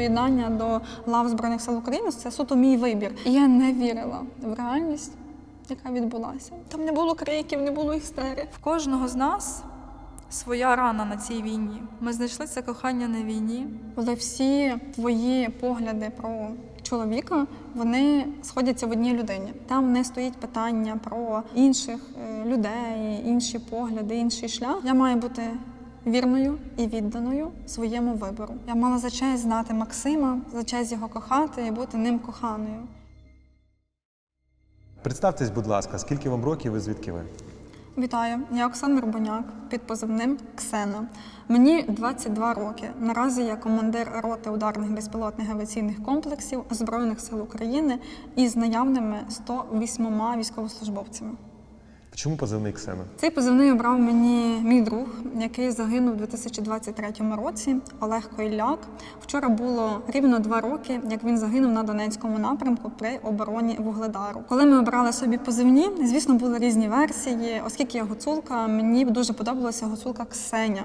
Доєднання до лав Збройних сил України це суто мій вибір. І я не вірила в реальність, яка відбулася. Там не було криків, не було істери. В кожного з нас своя рана на цій війні. Ми знайшли це кохання на війні. Коли всі твої погляди про чоловіка вони сходяться в одній людині. Там не стоїть питання про інших е, людей, інші погляди, інший шлях. Я маю бути вірною і відданою своєму вибору. Я мала за честь знати Максима, за честь його кохати і бути ним коханою. Представтесь, будь ласка, скільки вам років і звідки ви? Вітаю, я Оксана Рубаняк під позивним Ксена. Мені 22 роки. Наразі я командир роти ударних безпілотних авіаційних комплексів Збройних сил України із наявними 108 військовослужбовцями. Чому позивний Ксена? Цей позивний обрав мені мій друг, який загинув у 2023 році, Олег Койляк. Вчора було рівно два роки, як він загинув на Донецькому напрямку при обороні Вугледару. Коли ми обрали собі позивні, звісно, були різні версії, оскільки я гуцулка, мені дуже подобалася гуцулка Ксеня.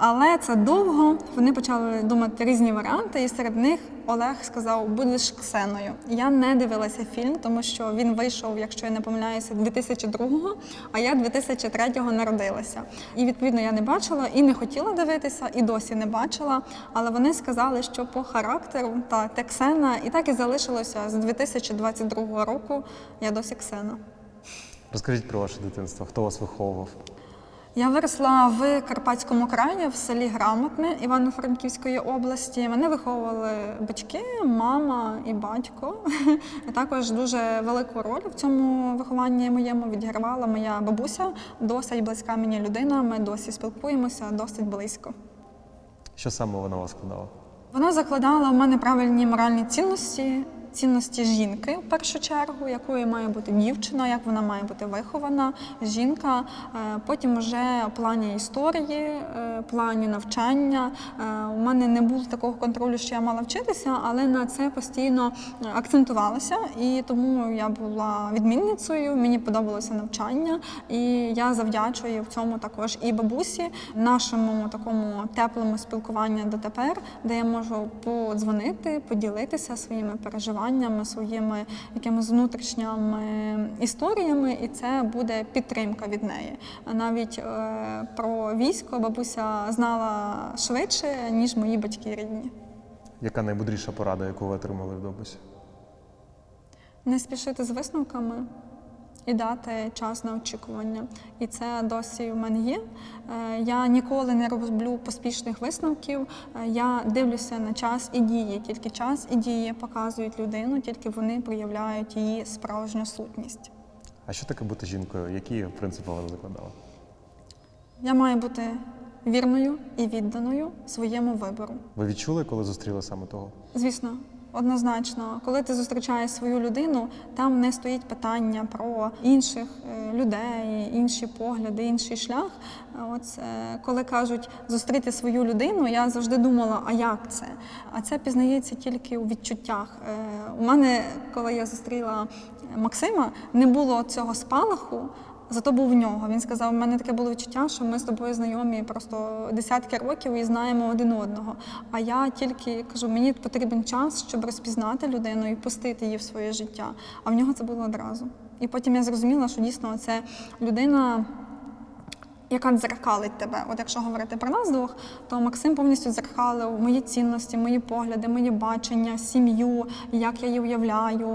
Але це довго. Вони почали думати різні варіанти, і серед них Олег сказав: будеш Ксеною. Я не дивилася фільм, тому що він вийшов, якщо я не помиляюся, 2002-го, а я 2003-го народилася. І відповідно я не бачила і не хотіла дивитися, і досі не бачила. Але вони сказали, що по характеру та те Ксена, і так і залишилося з 2022 року. Я досі Ксена. Розкажіть про ваше дитинство, хто вас виховував? Я виросла в Карпатському краї в селі Грамотне Івано-Франківської області. Мене виховували батьки, мама і батько. І також дуже велику роль в цьому вихованні моєму відігравала моя бабуся, досить близька мені людина. Ми досі спілкуємося досить близько. Що саме вона вас складала? Вона закладала в мене правильні моральні цінності, цінності жінки в першу чергу, якою має бути дівчина, як вона має бути вихована, жінка. Е, Потім вже плані історії, е, плані навчання. Е, У мене не було такого контролю, що я мала вчитися, але на це постійно акцентувалася. І тому я була відмінницею, мені подобалося навчання, і я завдячую в цьому також і бабусі, нашому такому теплому спілкуванню дотепер, де я можу подзвонити, поділитися своїми переживаннями, своїми якимись внутрішніми історіями, і це буде підтримка від неї. Навіть е, про військо бабуся знала швидше, ніж мої батьки рідні. Яка наймудріша порада, яку ви отримали в добусі? Не спішити з висновками і дати час на очікування. І це досі в мене є. Е, Я ніколи не роблю поспішних висновків. Е, Я дивлюся на час і дії. Тільки час і дії показують людину, тільки вони проявляють її справжню сутність. А що таке бути жінкою? Які принципи вона закладала? Я маю бути вірною і відданою своєму вибору. Ви відчули, коли зустріли саме того? Звісно, однозначно, коли ти зустрічаєш свою людину, там не стоїть питання про інших е, людей, інші погляди, інший шлях. От е, коли кажуть зустріти свою людину, я завжди думала, а як це? А це пізнається тільки у відчуттях. Е, У мене, коли я зустріла Максима, не було цього спалаху. Зато був в нього. Він сказав: у мене таке було відчуття, що ми з тобою знайомі просто десятки років і знаємо один одного. А я тільки кажу, мені потрібен час, щоб розпізнати людину і пустити її в своє життя. А в нього це було одразу. І потім я зрозуміла, що дійсно це людина. Яка дзеркалить тебе. От якщо говорити про нас двох, то Максим повністю дзеркалив мої цінності, мої погляди, мої бачення, сім'ю, як я її уявляю,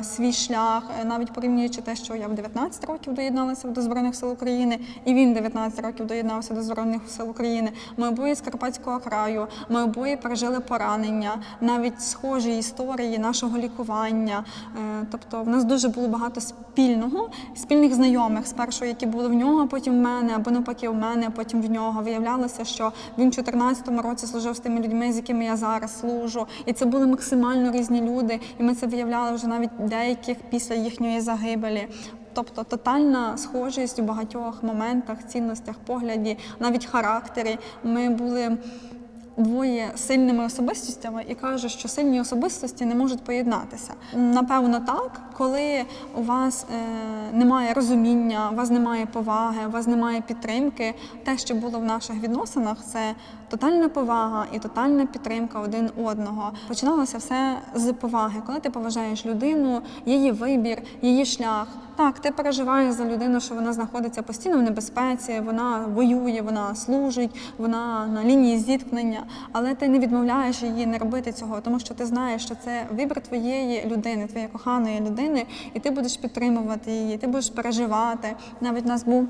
е, свій шлях, Е, навіть порівнюючи те, що я в 19 років доєдналася до Збройних сил України, і він 19 років доєднався до Збройних сил України. Ми обоє з Карпатського краю, ми обоє пережили поранення, навіть схожі історії нашого лікування. Е, Тобто в нас дуже було багато спільного, спільних знайомих спершу, які були в нього, а потім в мене, або навпаки в мене, потім в нього. Виявлялося, що він в 14-му році служив з тими людьми, з якими я зараз служу. І це були максимально різні люди. І ми це виявляли вже навіть деяких після їхньої загибелі. Тобто тотальна схожість у багатьох моментах, цінностях, погляді, навіть характері. Ми були двоє сильними особистостями і кажу, що сильні особистості не можуть поєднатися. Напевно, так, коли у вас е, немає розуміння, у вас немає поваги, у вас немає підтримки. Те, що було в наших відносинах, це тотальна повага і тотальна підтримка один одного. Починалося все з поваги, коли ти поважаєш людину, її вибір, її шлях. Так, ти переживаєш за людину, що вона знаходиться постійно в небезпеці, вона воює, вона служить, вона на лінії зіткнення, але ти не відмовляєш її не робити цього, тому що ти знаєш, що це вибір твоєї людини, твоєї коханої людини, і ти будеш підтримувати її, ти будеш переживати. Навіть у нас був.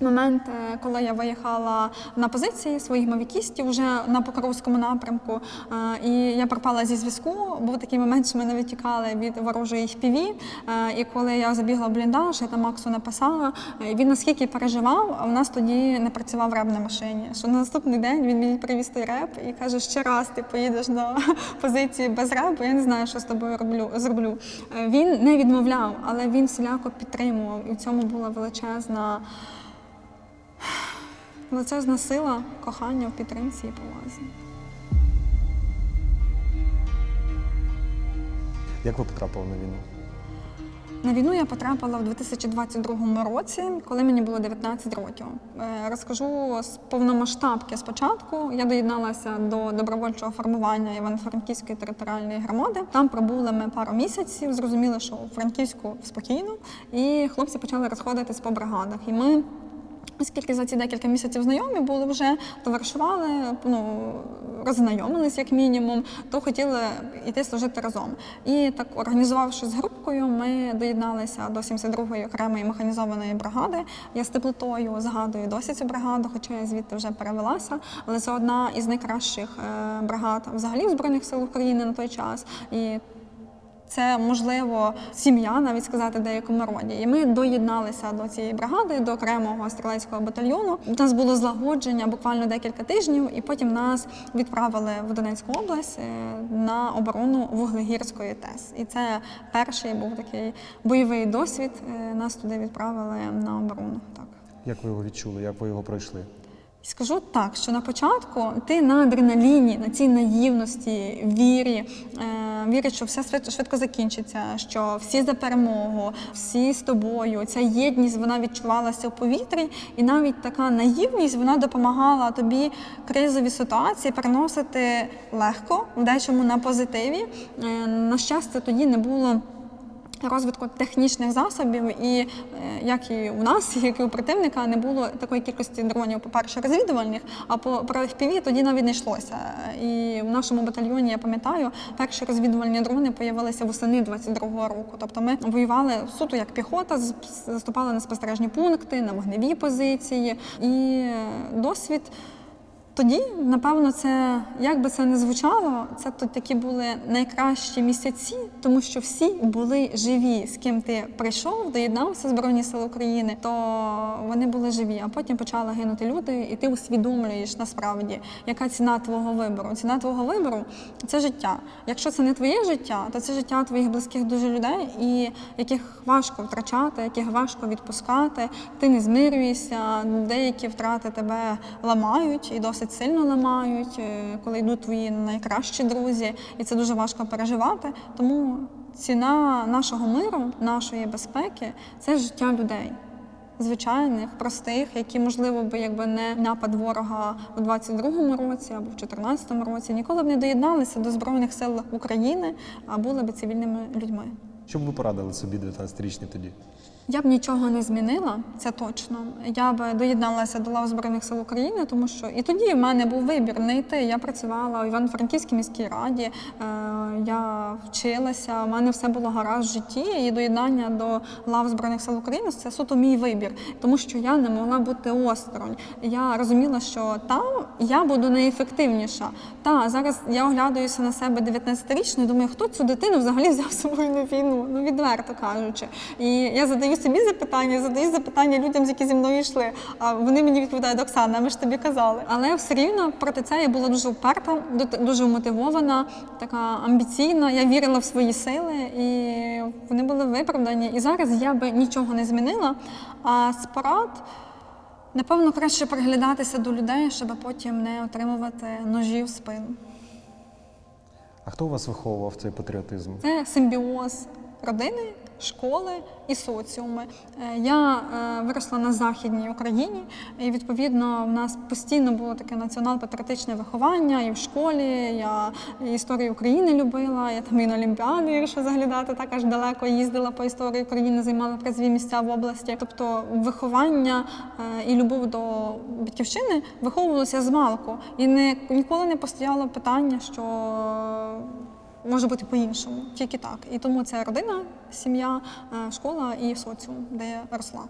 Момент, е, коли я виїхала на позиції своїх мавікістів вже на Покровському напрямку, е, і я пропала зі зв'язку. Був такий момент, що ми навіть тікали від ворожої FPV. Е, І коли я забігла в бліндаж, я там Максу написала. Він наскільки переживав, а у нас тоді не працював реп на машині. Що на наступний день він мені привіз той реп і каже: ще раз ти поїдеш на позиції без репу. Я не знаю, що з тобою роблю зроблю. Він не відмовляв, але він всіляко підтримував, і в цьому була величезна. Величезна сила кохання в підтримці і повазі. Як ви потрапили на війну? На війну я потрапила в 2022 році, коли мені було 19 років. Е, Розкажу з повномасштабки спочатку. Я доєдналася до добровольчого формування Івано-Франківської територіальної громади. Там пробули ми пару місяців, зрозуміли, що у Франківську спокійно, і хлопці почали розходитись по бригадах. І ми Оскільки за ці декілька місяців знайомі були вже, товаришували, ну роззнайомились як мінімум, то хотіли йти служити разом. І так, організувавшись з групкою, ми доєдналися до 72-ї окремої механізованої бригади. Я з теплотою згадую досі цю бригаду, хоча я звідти вже перевелася. Але це одна із найкращих е, бригад взагалі в Збройних сил України на той час. І це можливо сім'я, навіть сказати, в деякому роді. І ми доєдналися до цієї бригади, до окремого стрілецького батальйону. У нас було злагодження буквально декілька тижнів, і потім нас відправили в Донецьку область е, на оборону Вуглегірської ТЕС. І це перший був такий бойовий досвід. Е, Нас туди відправили на оборону. Так. Як ви його відчули? Як ви його пройшли? Скажу так, що на початку ти на адреналіні, на цій наївності, вірі, е, віриш, що все швидко, закінчиться, що всі за перемогу, всі з тобою. Ця єдність вона відчувалася в повітрі, і навіть така наївність вона допомагала тобі кризові ситуації переносити легко, в дечому на позитиві. Е, на щастя, тоді не було. Розвитку технічних засобів, і е, як і у нас, як і у противника, не було такої кількості дронів, по-перше, розвідувальних, а по про FPV тоді навіть не йшлося. І в нашому батальйоні, я пам'ятаю, перші розвідувальні дрони появилися восени 22-го року. Тобто ми воювали суто як піхота, заступали на спостережні пункти, на вогневі позиції. І е, досвід тоді, напевно, це як би це не звучало, це тут такі були найкращі місяці, тому що всі були живі. З ким ти прийшов, доєднався Збройні Сили України, то вони були живі. А потім почали гинути люди, і ти усвідомлюєш насправді, яка ціна твого вибору. Ціна твого вибору це життя. Якщо це не твоє життя, то це життя твоїх близьких дуже людей, і яких важко втрачати, яких важко відпускати. Ти не змирюєшся, деякі втрати тебе ламають і досить сильно ламають, е, коли йдуть твої найкращі друзі, і це дуже важко переживати. Тому ціна нашого миру, нашої безпеки це життя людей. Звичайних, простих, які, можливо, би якби не напад ворога у 22-му році або в 14-му році, ніколи б не доєдналися до Збройних сил України, а були б цивільними людьми. Що б ви порадили собі 19-річні тоді? Я б нічого не змінила, це точно. Я б доєдналася до лав Збройних сил України, тому що і тоді в мене був вибір не йти. Я працювала у Івано-Франківській міській раді, е, я вчилася, у мене все було гаразд в житті. І доєднання до лав Збройних сил України це суто мій вибір, тому що я не могла бути осторонь. Я розуміла, що там я буду найефективніша. Та зараз я оглядаюся на себе 19-річною, думаю, хто цю дитину взагалі взяв собою на війну? Ну відверто кажучи. І я задаю собі запитання, задаю запитання людям, які зі мною йшли. А вони мені відповідають, Оксана, ми ж тобі казали. Але все рівно проти це я була дуже вперта, дуже мотивована, така амбіційна. Я вірила в свої сили, і вони були виправдані. І зараз я би нічого не змінила. А з порад. Напевно, краще приглядатися до людей, щоб потім не отримувати ножі в спину. А хто у вас виховував цей патріотизм? Це симбіоз родини, школи і соціуми. Е, Я е, виросла на західній Україні, і відповідно в нас постійно було таке націонал-патріотичне виховання і в школі. Я історію України любила. Я там і на Олімпіади, якщо заглядати, так аж далеко їздила по історії України, займала призові місця в області. Тобто виховання е, і любов до батьківщини виховувалося з малку. І не ніколи не постояло питання, що може бути по-іншому, тільки так. І тому це родина, сім'я, е, школа і соціум, де я росла.